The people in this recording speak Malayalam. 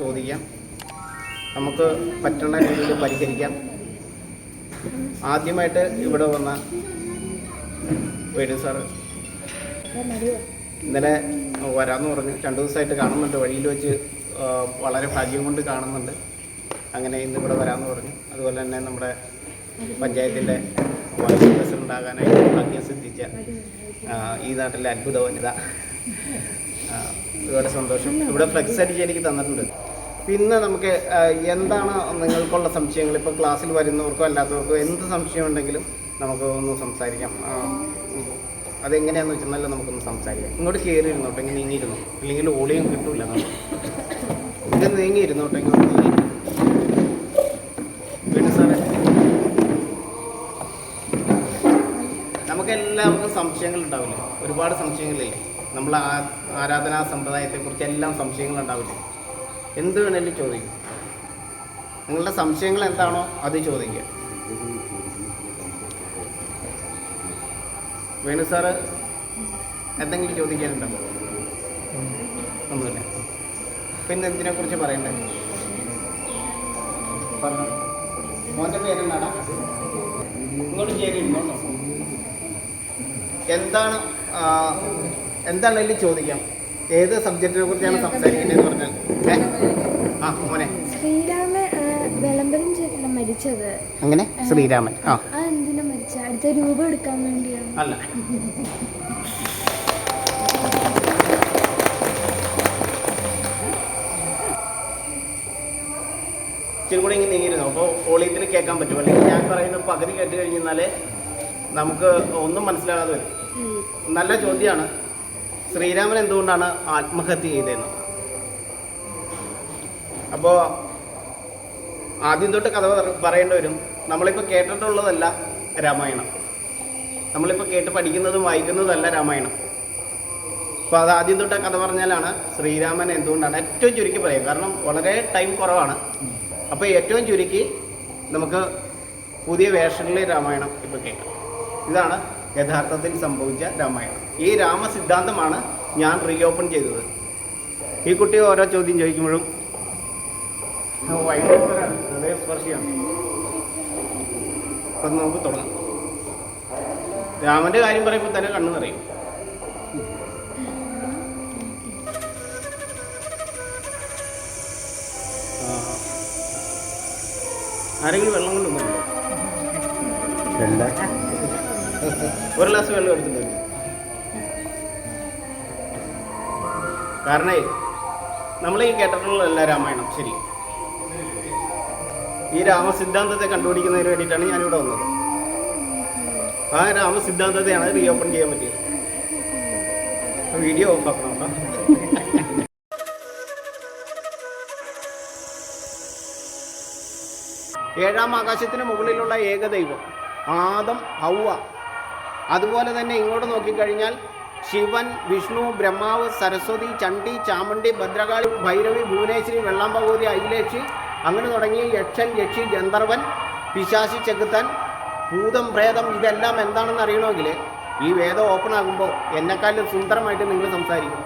ചോദിക്കാം. നമുക്ക് പറ്റുന്ന രീതിയിൽ പരിഹരിക്കാം. ആദ്യമായിട്ട് ഇവിടെ വന്ന വേണു സാറ്. ഇന്നലെ വരാമെന്ന് പറഞ്ഞു. രണ്ടു ദിവസമായിട്ട് കാണുന്നുണ്ട്. വഴിയിൽ വെച്ച് വളരെ ഭാഗ്യം കൊണ്ട് കാണുന്നുണ്ട്. അങ്ങനെ ഇന്ന് ഇവിടെ വരാമെന്ന് പറഞ്ഞു. അതുപോലെ തന്നെ നമ്മുടെ പഞ്ചായത്തിന്റെ വൈസ് പ്രസിഡന്റ് ആകാനായിട്ട് ഭാഗ്യം സിദ്ധിച്ച ഈ നാട്ടിലെ അത്ഭുത വനിത. ഒരുപാട് സന്തോഷം. ഇവിടെ ഫ്ലെക്സ് അടിച്ച് എനിക്ക് തന്നിട്ടുണ്ട്. പിന്നെ നമുക്ക് എന്താണ് നിങ്ങൾക്കുള്ള സംശയങ്ങൾ? ഇപ്പോൾ ക്ലാസ്സിൽ വരുന്നവർക്കോ അല്ലാത്തവർക്കോ എന്ത് സംശയം ഉണ്ടെങ്കിലും നമുക്ക് ഒന്ന് സംസാരിക്കാം. അതെങ്ങനെയാന്ന് വെച്ചാൽ നമുക്കൊന്ന് സംസാരിക്കാം. ഇങ്ങോട്ട് കയറി ഇരുന്നോട്ടെ ഇങ്ങനെ നീങ്ങിയിരുന്നു? ഇല്ലെങ്കിൽ ഓളിയും കിട്ടൂല ഇങ്ങനെ ഇത് നീങ്ങി ഇരുന്നോട്ടെ ഇങ്ങോട്ട് നീങ്ങി വീട് സാറേ. നമുക്ക് എല്ലാവർക്കും സംശയങ്ങൾ ഉണ്ടാവില്ല? ഒരുപാട് സംശയങ്ങളില്ലേ? നമ്മൾ ആ- ആരാധനാ സമ്പ്രദായത്തെക്കുറിച്ച് എല്ലാം സംശയങ്ങൾ ഉണ്ടാവില്ലേ എന്ത് വേണേലും ചോദിക്കും. നിങ്ങളുടെ സംശയങ്ങൾ എന്താണോ അത് ചോദിക്കുക. വേണു സാറ് എന്തെങ്കിലും ചോദിക്കാനുണ്ടോ? ഒന്നുമില്ല. പിന്നെ എന്തിനെ കുറിച്ച് പറയണ്ടേ മോന്റെ മോന്റെ പേരെന്നാടാ ഇങ്ങോട്ട് ചേരി എന്താണ് എന്താണെങ്കിലും ചോദിക്കാം? ഏത് സബ്ജക്റ്റിനെ കുറിച്ചാണ് സംസാരിക്കുന്നത് പറഞ്ഞാൽ? ഏ? ആ മോനെ. ശ്രീരാമ വിളംബരം ചെയ്തില്ല മരിച്ചത്. അങ്ങനെ? ശ്രീരാമൻ. ആ. ആ എന്തിനാ മരിച്ച? അടുത്ത രൂപം എടുക്കാൻ വേണ്ടിയാണ്. അല്ല. ഇച്ചിരി കൂടെ ഇങ്ങനെ നീങ്ങിയിരുന്നു അപ്പോൾ ഓളിയത്തിൽ കേൾക്കാൻ പറ്റും അല്ലെങ്കിൽ ഞാൻ പറയുന്ന പകുതി കേട്ട് കഴിഞ്ഞാൽ നമുക്ക് ഒന്നും മനസ്സിലാകാതെ വരും. നല്ല ചോദ്യമാണ്. ശ്രീരാമൻ എന്തുകൊണ്ടാണ് ആത്മഹത്യ ചെയ്തതെന്ന്? അപ്പോൾ ആദ്യം തൊട്ട് കഥ പറ- പറയേണ്ടി വരും. നമ്മളിപ്പോൾ കേട്ടിട്ടുള്ളതല്ല രാമായണം. നമ്മളിപ്പോൾ കേട്ട് പഠിക്കുന്നതും വായിക്കുന്നതല്ല രാമായണം. അപ്പോൾ അത് ആദ്യം തൊട്ട് കഥ പറഞ്ഞാലാണ് ശ്രീരാമൻ എന്തുകൊണ്ടാണ് ഏറ്റവും ചുരുക്കി പറയാം കാരണം വളരെ ടൈം കുറവാണ്. അപ്പോൾ ഏറ്റവും ചുരുക്കി നമുക്ക് പുതിയ വേഷനിലെ രാമായണം ഇപ്പോൾ കേൾക്കാം. ഇതാണ് യഥാർത്ഥത്തിൽ സംഭവിച്ച രാമായണം. ഈ രാമസിദ്ധാന്തമാണ് ഞാൻ റീഓപ്പൺ ചെയ്തത്. ഈ കുട്ടി ഓരോ ചോദ്യം ചോദിക്കുമ്പോഴും അപ്പം നമുക്ക് തുടങ്ങാം. രാമന്റെ കാര്യം പറയുമ്പോൾ തന്നെ കണ്ണു നിറയും. ആരെങ്കിലും വെള്ളം കൊണ്ടുവന്നുണ്ടോ ഒരു ഗ്ലാസ് വെള്ളം എടുത്തിട്ട് കാരണം നമ്മൾ ഈ കേട്ടിട്ടുള്ളതല്ല രാമായണം ശരി. ഈ രാമസിദ്ധാന്തത്തെ കണ്ടുപിടിക്കുന്നതിന് വേണ്ടിയിട്ടാണ് ഞാനിവിടെ വന്നത്. ആ രാമസിദ്ധാന്തത്തെയാണ് റീ ഓപ്പൺ ചെയ്യാൻ പറ്റിയത്. വീഡിയോ ഓഫ് ആക്കണം ഏഴാം ആകാശത്തിന് മുകളിലുള്ള ഏകദൈവം ആദം ഹൗവ അതുപോലെ തന്നെ ഇങ്ങോട്ട് നോക്കിക്കഴിഞ്ഞാൽ ശിവൻ വിഷ്ണു ബ്രഹ്മാവ് സരസ്വതി ചണ്ഡി ചാമുണ്ഡി ഭദ്രകാളി ഭൈരവി ഭുവനേശ്വരി വെള്ളാമ്പകൂതി അഖിലേഷി അങ്ങനെ തുടങ്ങി യക്ഷൻ യക്ഷി ഗന്ധർവൻ പിശാശി ചെകുത്തൻ ഭൂതം പ്രേതം ഇതെല്ലാം എന്താണെന്ന് അറിയണമെങ്കിൽ ഈ വേദം ഓപ്പൺ ആകുമ്പോൾ എന്നെക്കാളും സുന്ദരമായിട്ട് നിങ്ങൾ സംസാരിക്കും.